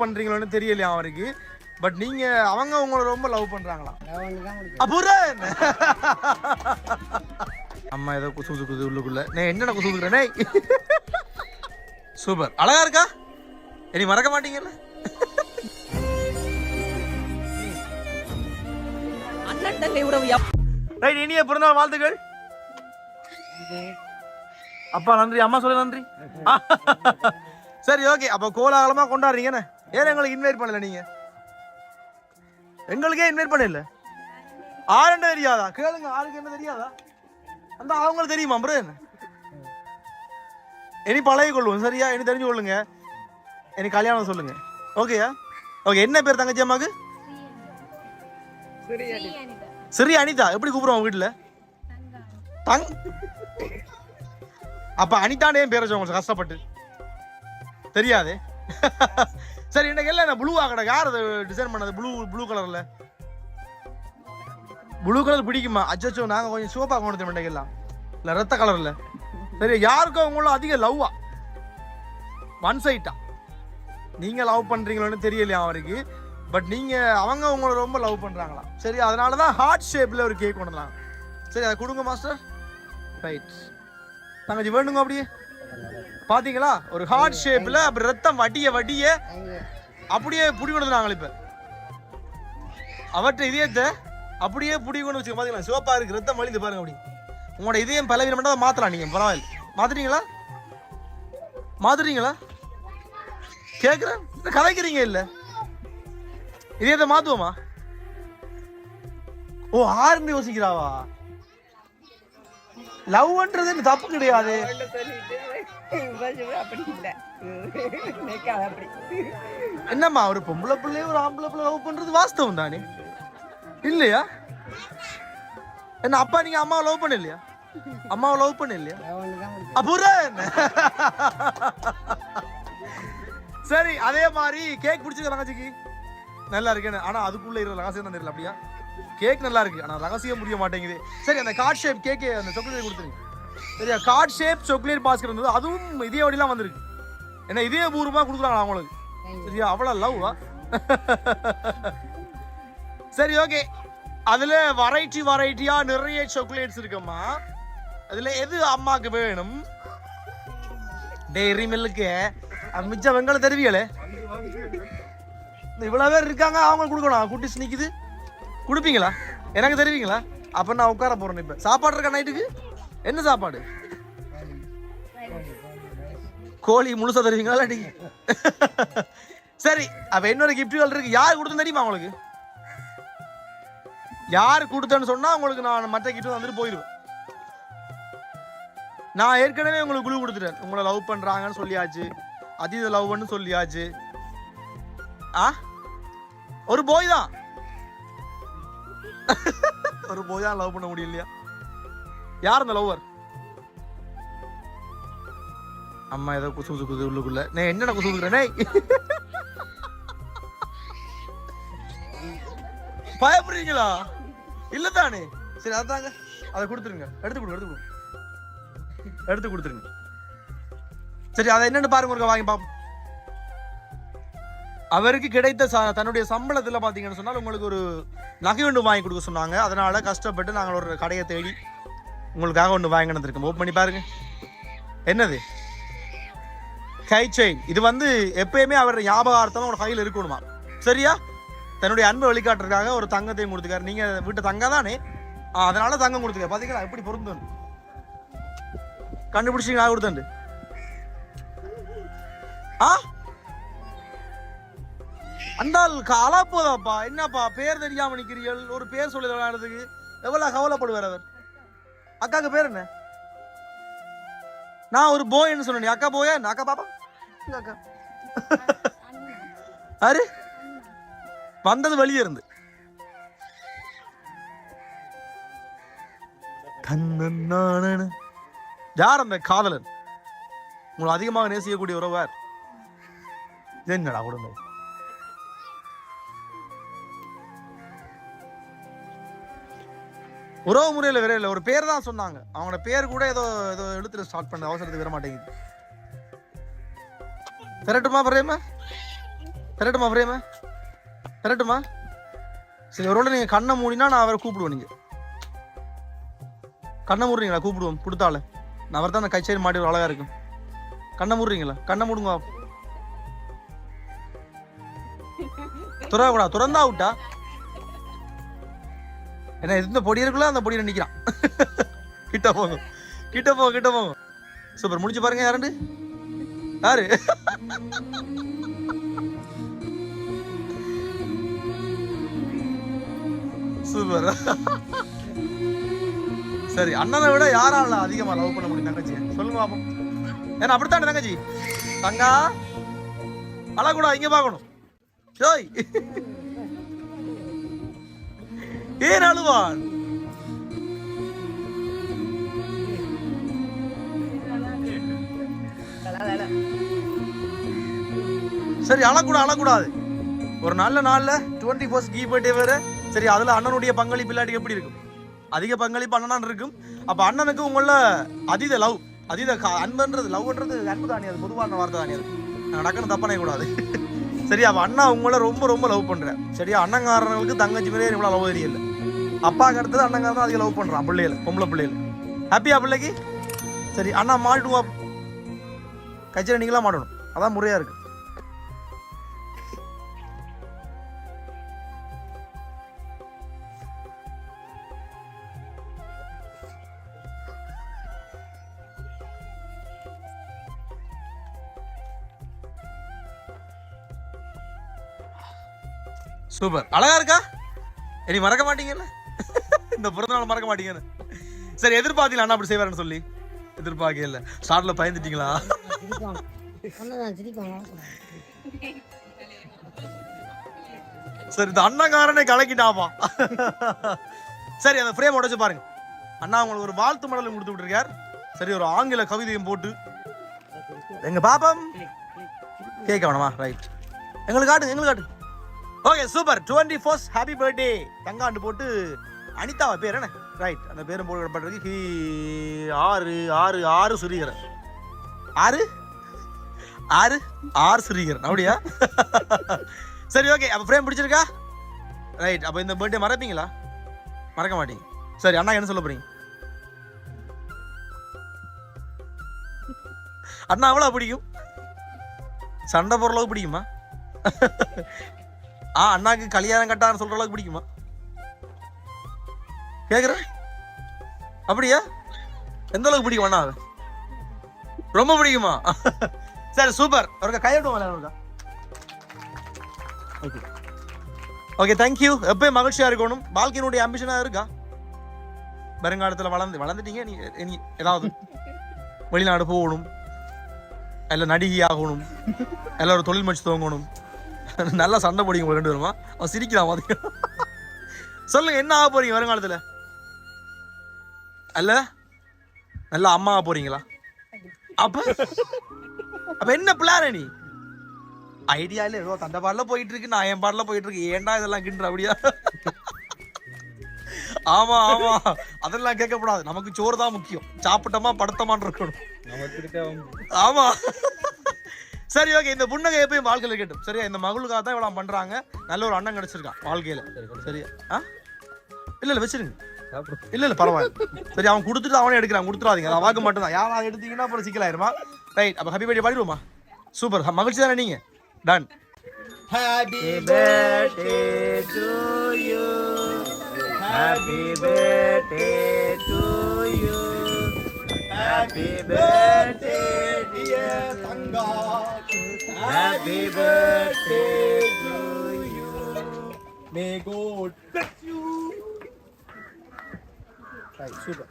பண்றீங்களோன்னு தெரியலையா அவருக்கு? பட் நீங்க அவங்க உங்களை ரொம்ப லவ் முடியும் அபுரன் அம்மா ஏதோ குசு குசு குசு உள்ளுக்குள்ள. நான் என்னடா குசு குசுக்கிறேனே சூப்பர் அழகா இருக்கா? இனி மறக்க மாட்டீங்கல்ல? அண்ணன் தங்கை உறவு ரைட் இனிய பிறந்தநாள் வாழ்த்துக்கள். அப்பா நன்றி. அம்மா சொல்ல நன்றி. சரி ஓகே அப்ப கோலாகலமா கொண்டாடுறீங்கண்ணே ஏன் எங்களுக்கு இன்வைட் பண்ணல நீங்க? எங்களுக்கே இன்வைட் பண்ணல. ஆளுன்னு தெரியாதா? கேளுங்க ஆளுக்கு என்ன தெரியாதா? அந்த அவங்களுக்கு தெரியுமா ப்ரோ என்ன? இனி பழகி கொள்வோம் சரியா? இனி தெரிஞ்சு கொள்ளுங்க இனி கல்யாணம் சொல்லுங்க. ஓகேயா ஓகே என்ன பேர் தங்கச்சி அம்மாக்கு? சரி அனிதா. எப்படி கூப்பிடுவோம் உங்க வீட்டுல? தங் அப்ப அனிதானே பேர் வச்சோம் உங்களுக்கு கஷ்டப்பட்டு. தெரியாதே. சரி இன்னைக்கு எல்லாம் ப்ளூ ஆகட. யார் அது டிசைன் பண்ணது? ப்ளூ ப்ளூ கலர்ல ப்ளூ கலர் பிடிக்குமா? அச்சோ நாங்க கொஞ்சம் சிவப்பா கொண்டு வந்து இன்னைக்கு எல்லாம். இல்ல ரத்த கலர்ல சரி யாருக்கும் அவங்களும் அதிக லவ்வா ஒன் சைட்டா நீங்க லவ் பண்றீங்களோன்னு தெரியலையா அவருக்கு? பட் நீங்க அவங்க உங்களை ரொம்ப லவ் பண்ணுறாங்களா சரி அதனால தான் ஹார்ட் ஷேப்ல ஒரு கேக் கொண்டு சரி அதை கொடுங்க மாஸ்டர் ரைட் தங்கச்சி வேணுங்க அப்படியே? பாத்தீங்களா? ஒரு ஹார்ட் ஷேப்ல அப்படி ரத்தம் வடிய வடிய அப்படியே புடி கொண்டு வந்தாங்க இப்ப. அவற்றை இதயத்தை அப்படியே புடி கொண்டு வச்சுக்க பாத்தீங்களா? சிவப்பா இருக்கு ரத்தம் வலிந்து பாருங்க அப்படி. உங்களோட இதயம் பலவீனம் மட்டும் மாத்தலாம் நீங்க. பரவாயில்ல. மாத்துறீங்களா? மாத்துறீங்களா? கேக்குறேன். கதைக்கிறீங்க இல்ல? இதயத்தை மாத்துவோமா? ஓ ஆறுன்னு யோசிக்கிறாவா? லவ்ன்றது தப்பு கிடையாது. அப்படி இல்லை அப்படி என்னம்மா ஒரு பொம்பளை பிள்ளைய ஒரு ஆம்பளை பிள்ளை லவ் பண்றது வாஸ்தவம் தானே? இல்லையா? என்ன அப்பா நீங்க அம்மாவை லவ் பண்ண இல்லையா அம்மாவை லவ் பண்ண இல்லையா லவன் சரி அதே மாதிரி கேக் பிடிச்சது ரகசிக்கு நல்லா இருக்கேன்னு ஆனா அதுக்குள்ள இருக்கிற ரகசியம் தான் தெரியல அப்படியா? கேக் நல்லா இருக்கு ஆனா ரகசியம் புரிய மாட்டேங்குது. சரி அந்த கார்ட் ஷேப் கேக்கு அந்த சாக்லேட் கொடுத்துருங்க. சரியா? கார்ட் ஷேப் சாக்லேட் பாஸ்கெட் இருந்தது அதுவும் இதே வழிலாம் வந்திருக்கு. என்ன இதே பூர்வமாக கொடுக்குறாங்க அவங்களுக்கு? சரியா? அவ்வளோ லவ்வா சரி ஓகே அதுல வெரைட்டி வெரைட்டியா நிறைய சாக்லேட்ஸ் இருக்குமா அதுல எது அம்மாவுக்கு வேணும்? டெய்ரி மில்லுக்கு மிச்ச வெங்கல தெரிவியலே. இந்த பேர் இருக்காங்க அவங்க கொடுக்கணும். குட்டிஸ் நிற்கிது கொடுப்பீங்களா? எனக்கு தெரிவிங்களா? அப்போ நான் உட்கார போகிறேன் இப்போ. சாப்பாடு இருக்கா நைட்டுக்கு என்ன சாப்பாடு? கோழி முழுசா தருவீங்களா இல்லாட்டி? சரி அப்ப இன்னொரு கிஃப்ட்கள் இருக்கு. யார் கொடுத்தது தெரியுமா உங்களுக்கு? யார் கொடுத்தேன்னு சொன்னா உங்களுக்கு நான் மற்ற கிஃப்ட் வந்துட்டு போயிடுவேன் நான் ஏற்கனவே உங்களுக்கு குழு கொடுத்துட்டேன். உங்களை லவ் பண்றாங்கன்னு சொல்லியாச்சு. அதீத லவ் பண்ணு சொல்லியாச்சு. ஆ? ஒரு போய் தான். ஒரு போய் தான் லவ் பண்ண முடியலையா? யார் அந்த லவ்வர் அம்மா ஏதோ குசு குசு குசு உள்ளுக்குள்ள. நான் என்னடா குசு குசுக்கிறேனே பயப்படுறீங்களா? இல்ல தானே சரி அதாங்க. அதை கொடுத்துருங்க. எடுத்து கொடு எடுத்து கொடு. எடுத்து கொடுத்துருங்க. சரி அதை என்னன்னு பாருங்க ஒருக்கா வாங்கி பாப்போம். அவருக்கு கிடைத்த ச- தன்னுடைய சம்பளத்துல பாத்தீங்கன்னு சொன்னால் உங்களுக்கு ஒரு நகை ஒன்று வாங்கி கொடுக்க சொன்னாங்க. அதனால கஷ்டப்பட்டு நாங்கள் ஒரு கடையை தேடி உங்களுக்காக ஒன்று வாங்கினது இருக்கோம் ஓப்பன் பண்ணி பாருங்க. என்னது? கை செயின் இது வந்து எப்பயுமே அவர் ஞாபகார்த்தம் உங்க கையில் இருக்கணுமா? சரியா? தன்னுடைய அன்பை வெளிக்காட்டுறதுக்காக ஒரு தங்கத்தையும் கொடுத்துக்காரு நீங்கள் வீட்டு தங்க தானே? அதனால தங்கம் கொடுத்துக்க பார்த்தீங்களா எப்படி பொருந்தும் கண்டுபிடிச்சிங்களா நான் ஆ அந்தால் காலா போதாப்பா என்னப்பா? பேர் தெரியாம நிக்கிறீர்கள். ஒரு பேர் சொல்லி விளையாடுறதுக்கு எவ்வளவு கவலைப்படுவார் அவர்? அக்காக்கு பேர் என்ன? நான் ஒரு போய்ன்னு சொன்னேன் அக்கா போயா என்ன? அக்கா பாப்பா? அக்கா. அரு வந்தது வெளியே இருந்து. தன்னன்னானன. யார் அந்த காதலன்? உங்களை அதிகமாக நேசிக்கக்கூடிய உறவார் என்னடா கொடுங்க உறவு முறையில் வேற இல்லை. ஒரு பேர் தான் சொன்னாங்க. அவங்களோட பேர் கூட ஏதோ ஏதோ எழுத்துல ஸ்டார்ட் பண்ண அவசரத்துக்கு வர மாட்டேங்குது. திரட்டுமா பிரேமா? திரட்டுமா பிரேமா? திரட்டுமா? சரி ஒருவேளை நீங்கள் கண்ணை மூடினா நான் அவரை கூப்பிடுவேன் நீங்கள் கண்ணை மூடுறீங்களா? கூப்பிடுவோம். கொடுத்தால நான் அவர் தான் அந்த கச்சேரி மாட்டி ஒரு அழகாக இருக்கும். கண்ணை மூடுறீங்களா? கண்ணை மூடுங்க. துறக்கூடா துறந்தா விட்டா? ஏன்னா எந்த பொடி இருக்குல்ல அந்த பொடியில் நிற்கிறான் கிட்ட போங்க. கிட்ட போங்க கிட்ட போங்க. சூப்பர். முடிச்சு பாருங்க யாருண்டு? யாரு? சூப்பர். சரி அண்ணனை விட யாரால அதிகமா லவ் பண்ண முடியும் தங்கச்சி? சொல்லுங்க பாப்போம். ஏன்னா அப்படித்தானே தங்கச்சி. தங்கா அழகூடா இங்க பார்க்கணும் ஜோய் ஏன் அழுவான் சரி அழக்கூடாது அழக்கூடாது. ஒரு நல்ல நாள்ல டுவெண்ட்டி ஃபர்ஸ்ட் கீ பர்த்டே வேற. சரி அதுல அண்ணனுடைய பங்களிப்பு இல்லாட்டி எப்படி இருக்கும்? அதிக பங்களிப்பு அண்ணனான் இருக்கும். அப்ப அண்ணனுக்கு உங்கள அதீத லவ் அதீத அன்புன்றது லவ்ன்றது அன்பு தானே அது பொதுவான வார்த்தை தானே அது நடக்கணும் தப்பனே கூடாது சரியா? அப்ப அண்ணா உங்களை ரொம்ப ரொம்ப லவ் பண்றேன் சரியா? அண்ணங்காரங்களுக்கு தங்கச்சி மேலே இவ்வளவு லவ் தெரியல அப்பாக்கு அடுத்தது அண்ணங்காரன் தான் அதிக லவ் பண்றான் பிள்ளைகள் பொம்பளை பிள்ளைகள் ஹாப்பியா பிள்ளைக்கு? சரி அண்ணா மாட்டுவா கச்சேரி நீங்களா மாட்டணும். அதான் முறையா இருக்கு. சூப்பர். அழகா இருக்கா? இனி மறக்க மாட்டீங்கல்ல? இந்த பிறந்தநாள் மறக்க மாட்டீங்கன்னு. சரி எதிர்பார்த்தீங்களா அண்ணா அப்படி செய்வாருன்னு சொல்லி? எதிர்பார்க்க இல்லை. ஸ்டார்ட்ல பயந்துட்டீங்களா? சரி இந்த அண்ணங்காரனே கலக்கிட்டாப்பா. சரி அந்த ஃப்ரேம் உடைச்சு பாருங்க. அண்ணா உங்களுக்கு ஒரு வாழ்த்து மடலும் கொடுத்து விட்டுருக்கார். சரி ஒரு ஆங்கில கவிதையும் போட்டு. எங்க பாப்பம்? கேட்க வேணாமா? ரைட் எங்களுக்கு காட்டு எங்களுக்கு காட்டு okay super twenty fours happy birthday தங்காண்டு போட்டு அனிதாவா பேர் என்ன? ரைட் அந்த பேரும் போடப்பட்டிருக்கு ஹி ஆறு ஆறு ஆறு சுரீகரன். ஆறு? ஆறு ஆறு சுரீகரன். அப்படியா? சரி ஓகே அப்போ ஃப்ரேம் பிடிச்சிருக்கா? ரைட் அப்போ இந்த பர்த்டே மறப்பீங்களா? மறக்க மாட்டீங்க. சரி அண்ணா என்ன சொல்ல போறீங்க? அண்ணா அவ்வளோ பிடிக்கும். சண்டை போடுற அளவுக்கு பிடிக்குமா? ஆ அண்ணாக்கு கல்யாணம் கட்டான்னு சொல்ற அளவுக்கு பிடிக்குமா? கேக்குற அப்படியா? எந்த அளவுக்கு பிடிக்கும் அண்ணா ரொம்ப பிடிக்குமா? சரி சூப்பர் ஒருக்கா கையெழுத்து ஓகே ஓகே தேங்க்யூ எப்பயும் மகிழ்ச்சியா இருக்கணும். வாழ்க்கையினுடைய அம்பிஷனா இருக்கா? வருங்காலத்துல வளர்ந்து வளர்ந்துட்டீங்க நீ இனி ஏதாவது வெளிநாடு போகணும் இல்ல நடிகை ஆகணும் இல்ல ஒரு தொழில் மச்சு துவங்கணும். நல்லா சண்டை போடிங்க ரெண்டு பேருமா? அவன் சிரிக்கலாம் பாத்தீங்க சொல்லுங்க என்ன ஆக போறீங்க வருங்காலத்துல? அல்ல நல்லா அம்மா ஆக போறீங்களா? அப்ப? அப்ப என்ன பிளான் நீ? ஐடியா இல்ல ஏதோ தண்டை பாடல போயிட்டு இருக்கு நான் என் பாடல போயிட்டு இருக்கு ஏன்டா இதெல்லாம் கிண்டுற அப்படியா? ஆமா ஆமா. அதெல்லாம் கேட்கக்கூடாது. நமக்கு சோறு தான் முக்கியம். சாப்பிட்டோமா படுத்தமான்னு இருக்கணும். ஆமா. சரி ஓகே இந்த புன்னகை எப்பயும் வாழ்க்கையில இருக்கட்டும். சரியா? இந்த மகளுக்காக தான் இவ்வளவு பண்றாங்க. நல்ல ஒரு அண்ணன் கிடைச்சிருக்கான் வாழ்க்கையில. சரியா? ஆ? இல்ல இல்ல வச்சிருங்க. இல்ல இல்ல பரவாயில்ல. சரி அவன் கொடுத்துட்டு அவனே எடுக்கிறான் கொடுத்துடாதீங்க அதை வாக்கு மட்டும் தான் யாராவது எடுத்தீங்கன்னா அப்புறம் சிக்கலாயிருமா ரைட் அப்ப ஹாப்பி பர்த்டே பாடிடுவோமா? சூப்பர் மகிழ்ச்சி தானே நீங்க? Done Happy birthday to you. Happy birthday to you. Happy birthday, dear Sangha. Happy birthday to you. May God bless you. Super